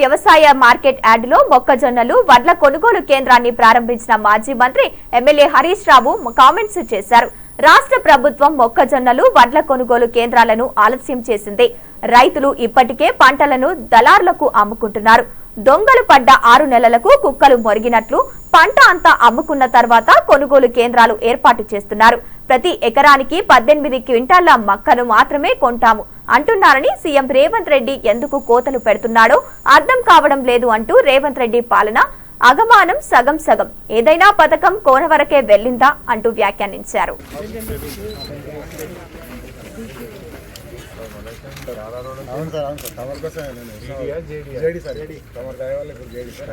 వ్యవసాయ మార్కెట్ యార్డులో మొక్కజొన్నలు వడ్ల కొనుగోలు కేంద్రాన్ని ప్రారంభించిన మాజీ మంత్రి ఎమ్మెల్యే హరీష్ రావు కామెంట్స్ చేశారు. రాష్ట్ర ప్రభుత్వం మొక్కజొన్నలు వడ్ల కొనుగోలు కేంద్రాలను ఆలస్యం చేసింది. రైతులు ఇప్పటికే పంటలను దళారులకు అమ్ముకుంటున్నారు. దొంగలు పడ్డ ఆరు నెలలకు కుక్కలు మొరిగినట్లు పంట అంతా అమ్ముకున్న తర్వాత కొనుగోలు కేంద్రాలు ఏర్పాటు చేస్తున్నారు. ప్రతి ఎకరానికి పద్దెనిమిది క్వింటాళ్ళ మక్కను మాత్రమే కొంటాము అంటున్నారని సీఎం రేవంత్ రెడ్డి ఎందుకు కోతలు పెడుతున్నాడో అర్థం కావడం లేదు అంటూ రేవంత్ రెడ్డి పాలన అగమానం సగం సగం. ఏదైనా పథకం కోన వరకే వెళ్ళిందా అంటూ వ్యాఖ్యానించారు.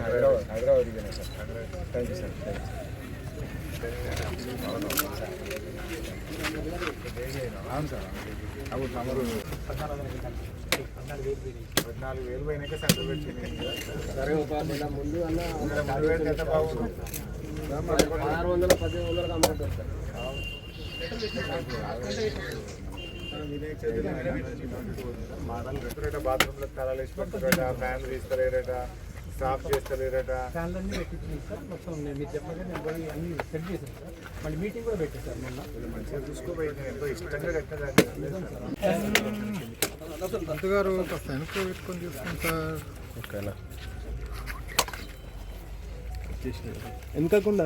హైదరాబాద్. అప్పుడు తమరు పద్నాలుగు వేలు పోయినాక సెంటర్ పెట్టింది ముందు మూడు వేలు బాగుంది ఆరు వందల పదిహేను వందలకు అమ్ముకుంటారు సార్ బాత్రూంలో తలాలు వేసి పెడతారట ఫ్యాన్లు తీస్తలేరట స్టాఫ్ చేస్తలేరట. ఫ్యాన్లన్నీ పెట్టించింది సార్. మొత్తం నేను మీరు చెప్పగా నేను పోయి అన్ని సెట్ చేశాను సార్. మళ్ళీ మీటింగ్ కూడా పెట్టాను సార్ మొన్న. మంచిగా చూసుకోపోయి నేను ఎంతో ఇష్టంగా కట్టేదాన్ని. గారు కాస్త వెనక్కి పెట్టుకొని చూసుకుంటా. ఓకేనా? వెనకకుండా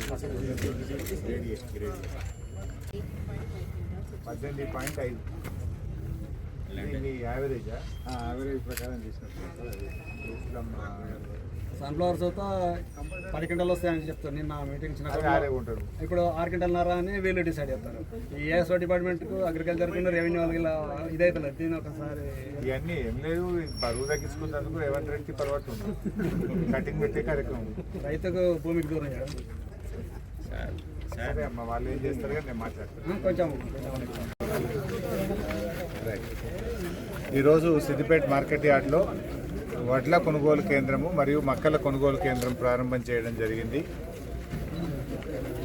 పద్దెనిమిది పాయింట్ ఐదు. ఇది యావరేజా? యావరేజ్ ప్రకారం సన్ఫ్లవర్స్ అయితే పది గంటలు వస్తాయని చెప్తారు. నిన్న మీటింగ్ చిన్న ఇప్పుడు ఆరు గంటలన్నర అని వీళ్ళు డిసైడ్ చేస్తారు. ఈ ఏఎస్ఓ డిపార్ట్మెంట్కు అగ్రికల్చర్ కింద రెవెన్యూ వాళ్ళకి ఇలా ఇదైతుంది దీని ఒకసారి ఇవన్నీ ఏం లేదు బరువు తగ్గించుకున్నందుకు రేవంత్ రెడ్డికి పర్వతుంది కటింగ్ పెట్టే కార్యక్రమం రైతుకు భూమికి దూరం చేయడం సరే అమ్మ వాళ్ళు ఏం చేస్తారు కానీ నేను మాట్లాడతాను కొంచెం ఈరోజు సిద్దిపేట మార్కెట్ యార్డ్లో వడ్ల కొనుగోలు కేంద్రము మరియు మక్కల కొనుగోలు కేంద్రం ప్రారంభం చేయడం జరిగింది.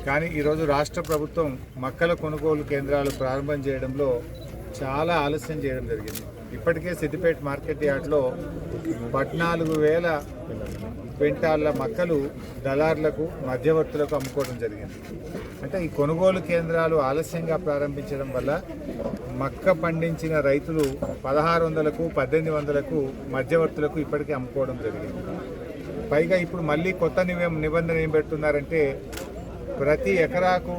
కానీ ఈరోజు రాష్ట్ర ప్రభుత్వం మక్కల కొనుగోలు కేంద్రాలు ప్రారంభం చేయడంలో చాలా ఆలస్యం చేయడం జరిగింది. ఇప్పటికే సిద్దిపేట మార్కెట్ యార్డ్లో పద్నాలుగు వేల క్వింటాళ్ళ మక్కలు దళార్లకు మధ్యవర్తులకు అమ్ముకోవడం జరిగింది. అంటే ఈ కొనుగోలు కేంద్రాలు ఆలస్యంగా ప్రారంభించడం వల్ల మక్క పండించిన రైతులు పదహారు వందలకు పద్దెనిమిది వందలకు మధ్యవర్తులకు ఇప్పటికే అమ్ముకోవడం జరిగింది. పైగా ఇప్పుడు మళ్ళీ కొత్త నివ నిబంధన ఏం పెడుతున్నారంటే ప్రతి ఎకరాకు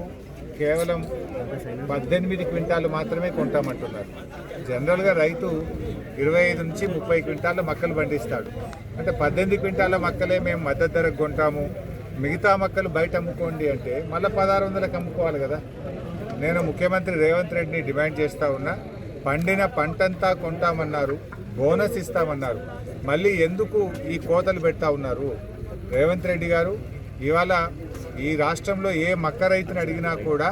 కేవలం పద్దెనిమిది క్వింటాలు మాత్రమే కొంటామంటున్నారు. జనరల్గా రైతు ఇరవై ఐదు నుంచి ముప్పై క్వింటాల మక్కలు పండిస్తాడు. అంటే పద్దెనిమిది క్వింటాల మక్కలే మేము మద్దతు ధరకు కొంటాము. మిగతా మక్కలు బయట అమ్ముకోండి అంటే మళ్ళీ పదహారు వందలకు అమ్ముకోవాలి కదా. నేను ముఖ్యమంత్రి రేవంత్ రెడ్డిని డిమాండ్ చేస్తూ ఉన్నా పండిన పంటంతా కొంటామన్నారు బోనస్ ఇస్తామన్నారు. మళ్ళీ ఎందుకు ఈ కోతలు పెడతా ఉన్నారు? రేవంత్ రెడ్డి గారు ఇవాళ ఈ రాష్ట్రంలో ఏ మక్క రైతుని అడిగినా కూడా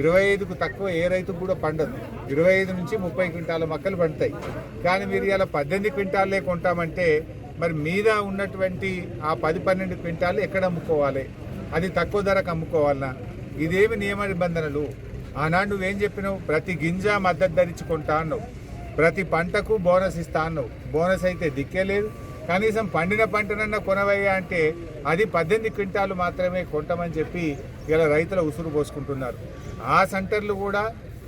ఇరవై ఐదుకు తక్కువ ఏ రైతుకు కూడా పండదు. ఇరవై ఐదు నుంచి ముప్పై క్వింటాల మొక్కలు పండుతాయి. కానీ మీరు ఇలా పద్దెనిమిది క్వింటాలే కొంటామంటే మరి మీద ఉన్నటువంటి ఆ పది పన్నెండు క్వింటాలు ఎక్కడ అమ్ముకోవాలి? అది తక్కువ ధరకు అమ్ముకోవాలన్నా ఇదేమి నియమ నిబంధనలు? ఆనాడు నువ్వేం చెప్పినావు? ప్రతి గింజ మద్దతు ధరించి కొంటా అన్నావు. ప్రతి పంటకు బోనస్ ఇస్తా అన్నావు. బోనస్ అయితే దిక్కే లేదు. కనీసం పండిన పంటనన్నా కొనవయ్యా అంటే అది పద్దెనిమిది క్వింటాలు మాత్రమే కొంటామని చెప్పి ఇలా రైతుల ఉసురు పోసుకుంటున్నారు. ఆ సెంటర్లు కూడా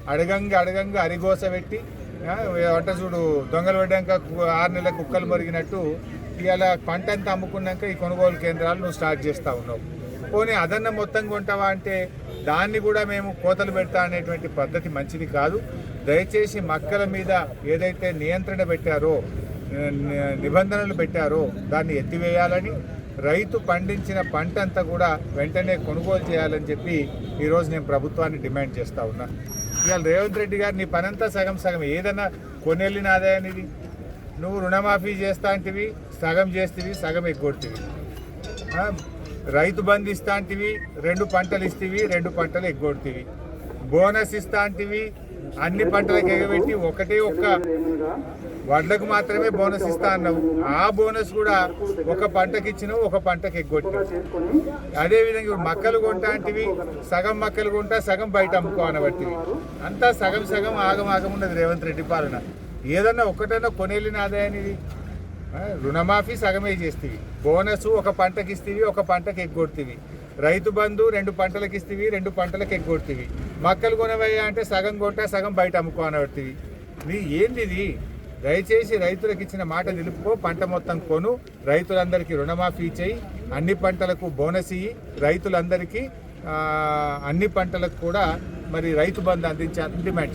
అడగంగా అడగంగా అరిగోస పెట్టి వంట చూడు దొంగలు పడ్డాక కు- ఆరు నెలల కుక్కలు మరిగినట్టు ఇలా పంట అంతా అమ్ముకున్నాక ఈ కొనుగోలు కేంద్రాలు నువ్వు స్టార్ట్ చేస్తూ ఉన్నావు. పోనీ అదన్న మొత్తం కొంటావా అంటే దాన్ని కూడా మేము కోతలు పెడతా అనేటువంటి పద్ధతి మంచిది కాదు. దయచేసి మక్కల మీద ఏదైతే నియంత్రణ పెట్టారో నిబంధనలు పెట్టారో దాన్ని ఎత్తివేయాలని రైతు పండించిన పంట అంతా కూడా వెంటనే కొనుగోలు చేయాలని చెప్పి ఈరోజు నేను ప్రభుత్వాన్ని డిమాండ్ చేస్తా ఉన్నా. ఇవాళ రేవంత్ రెడ్డి గారు నీ పనంతా సగం సగం. ఏదైనా కొనెళ్ళిన ఆదాయాన్ని ఇది నువ్వు రుణమాఫీ చేస్తా అంటివి సగం చేస్తేవి సగం ఎగ్గొడుతుంది రైతు బంధు ఇస్తా అంటివి రెండు పంటలు ఇస్తేవి రెండు పంటలు ఎగ్గొడుతుంది బోనస్ ఇస్తాంటివి అన్ని పంటలకు ఎగబెట్టి ఒకటే ఒక్క వడ్లకు మాత్రమే బోనస్ ఇస్తా అన్నావు. ఆ బోనస్ కూడా ఒక పంటకి ఇచ్చినావు ఒక పంటకి ఎగ్గొట్టినావు. అదేవిధంగా మక్కలు కొంటా అంటివి సగం మక్కలు కొంటా సగం బయట అమ్ముకోనబట్టి అంతా సగం సగం ఆగం ఆగం ఉన్నది రేవంత్ రెడ్డి పాలన. ఏదన్నా ఒకటన్నా కొనేళ్ళిన ఆదాయాన్ని రుణమాఫీ సగమే చేస్తేవి. బోనస్ ఒక పంటకి ఇస్తేవి ఒక పంటకి ఎగ్గొడుతీవి రైతు బంధు రెండు పంటలకు ఇస్తేవి రెండు పంటలకు ఎగ్గొడుతీవి మక్కలు కొనవయ్యా అంటే సగం కొట్ట సగం బయట అమ్ముకో అనబట్టివి నీ ఏంది ఇది దయచేసి రైతులకు ఇచ్చిన మాట నిలుపుకో పంట మొత్తం కొను రైతులందరికీ రుణమాఫీ చేయి అన్ని పంటలకు బోనస్ ఇయ్యి రైతులందరికీ అన్ని పంటలకు కూడా మరి రైతు బంధు అందించాలని డిమాండ్ చేస్తున్నాం